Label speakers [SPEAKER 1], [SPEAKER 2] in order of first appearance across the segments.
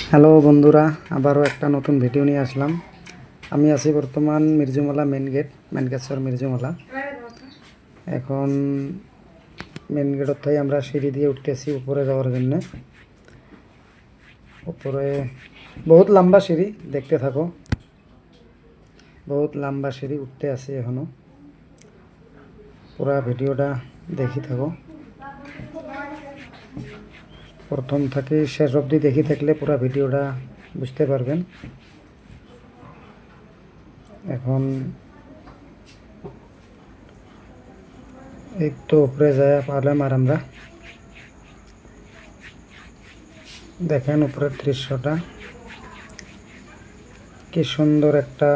[SPEAKER 1] Hello বন্ধুরা, আবারও একটা নতুন ভিডিও নিয়ে আসলাম। আমি আছি বর্তমান মির্জুমালা মেন গেট মেনগেশ্বর মির্জুমালা। এখন মেন গেটের থেকে আমরা সিঁড়ি দিয়ে উঠতেছি উপরে যাওয়ার জন্য। উপরে বহুত লম্বা সিঁড়ি, দেখতে থাকো। বহুত লম্বা সিঁড়ি উঠতে আছি এখনও। পুরা ভিডিওটা দেখি থাকো। প্রথম থেকে শেষ অবধি দেখি থাকলে পুরো ভিডিওটা বুঝতে পারবেন। এখন এই তো উপরে যায় পারলাম আর আমরা। দেখেন উপরের দৃশ্যটা। কি সুন্দর একটা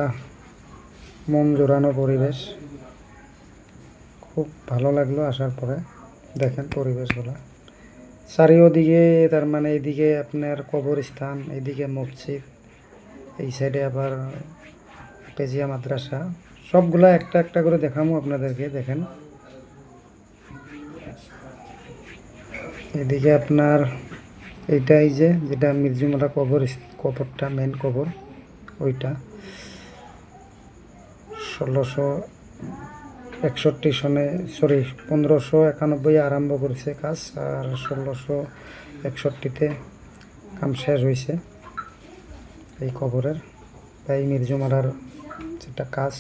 [SPEAKER 1] মন জোড়ানো পরিবেশ। খুব ভালো লাগল আসার পরে। দেখেন পরিবেশগুলো। চারিওদিকে তার মানে এইদিকে আপনার কবরস্থান এইদিকে মসজিদ এই সাইডে আবার পেজিয়া মাদ্রাসা। সবগুলা একটা একটা করে দেখামো আপনাদেরকে, দেখেন। এদিকে আপনার এইটাই যে, যেটা মির্জুমালা কবর কবরটা মেন কবর, ওইটা। ষোলোশো একষট্টি সনে সরি পনেরোশো একানব্বই আরম্ভ করেছে কাজ আর ষোলোশো একষট্টিতে কাম শেষ হয়েছে এই কবরের তাই মির্জুমারার যেটা কাজ।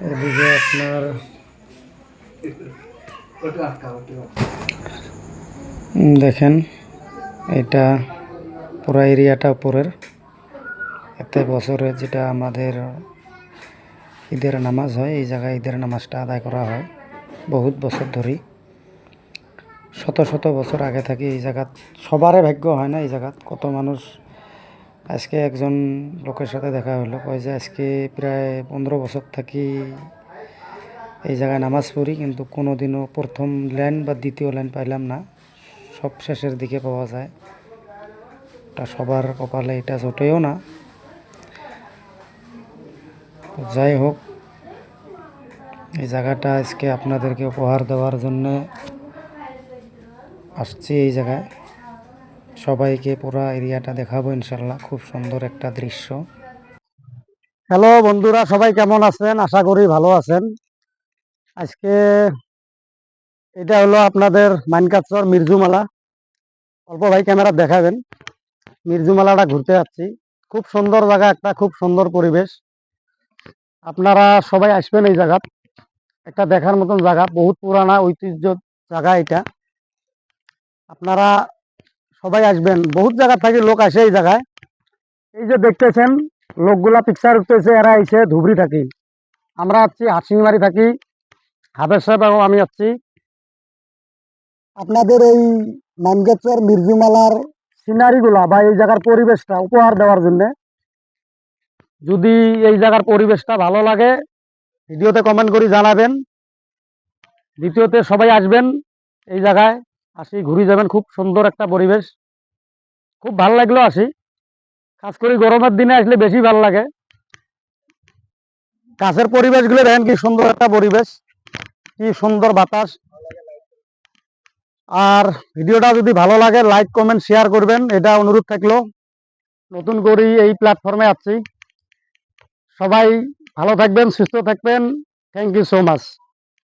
[SPEAKER 1] এদিকে আপনার দেখেন, এটা পুরা এরিয়াটা উপরের। এতে বছরে যেটা আমাদের ঈদের নামাজ হয়, এই জায়গায় ঈদের নামাজটা আদায় করা হয়। বহুত বছর ধরে শত শত বছর আগে থাকি এই জায়গাত সবারই ভাগ্য হয় না এই জায়গাত। কত মানুষ আজকে একজন লোকের সাথে দেখা হলো, কয় যে আজকে প্রায় পনেরো বছর থাকি এই জায়গায় নামাজ পড়ি, কিন্তু কোনো দিনও প্রথম লাইন বা দ্বিতীয় লাইন পাইলাম না। সব শেষের দিকে পাওয়া যায়। এটা সবার কপালে এটা জোটেও না। তো যাই হোক, এই জায়গাটা আজকে আপনাদেরকে উপহার দেওয়ার জন্যে আসছি এই জায়গায়। সবাইকে পুরো এরিয়াটা দেখাবো ইনশাল্লাহ খুব সুন্দর একটা দৃশ্য। হ্যালো বন্ধুরা, সবাই কেমন আছেন? আশা করি ভালো আছেন। আজকে এটা হলো আপনাদের মাইনকাচর মির্জুমালা। অল্প ভাই ক্যামেরা দেখাবেন। মির্জুমালাটা ঘুরতে যাচ্ছি। খুব সুন্দর জায়গা একটা, খুব সুন্দর পরিবেশ। আপনারা সবাই আসবেন এই জায়গা। একটা দেখার মতন জায়গা, বহুত পুরানা ঐতিহ্য জায়গা এটা। আপনারা সবাই আসবেন। বহুত জায়গা থেকে লোক আসে এই জায়গায়। এই যে দেখতেছেন, লোকগুলা পিকচার উঠতেছে এরা এসে ধুবড়ি থাকি। আমরা আছি হাসিংমারি থাকি হাবের সাহেব এবং আমি আছি। আপনাদের এই মানগেশ্বর মির্জুমালার সিনারিগুলা বা এই জায়গার পরিবেশটা উপহার দেওয়ার জন্য যদি এই জায়গার পরিবেশটা ভালো লাগে, ভিডিওতে কমেন্ট করে জানাবেন। দ্বিতীয়তে সবাই আসবেন এই জায়গায়, আসি, ঘুরে যাবেন, খুব সুন্দর একটা পরিবেশ। খুব ভালো লাগল আসি। খাস করে গরমের দিনে আসলে বেশি ভালো লাগে। কাছের পরিবেশগুলো দেখেন কি সুন্দর একটা পরিবেশ, কি সুন্দর বাতাস। আর ভিডিওটা যদি ভালো লাগে লাইক কমেন্ট শেয়ার করবেন। এটা অনুরোধ থাকল। নতুন করে এই প্ল্যাটফর্মে আছি। সবাই ভালো থাকবেন সুস্থ থাকবেন। Thank you so much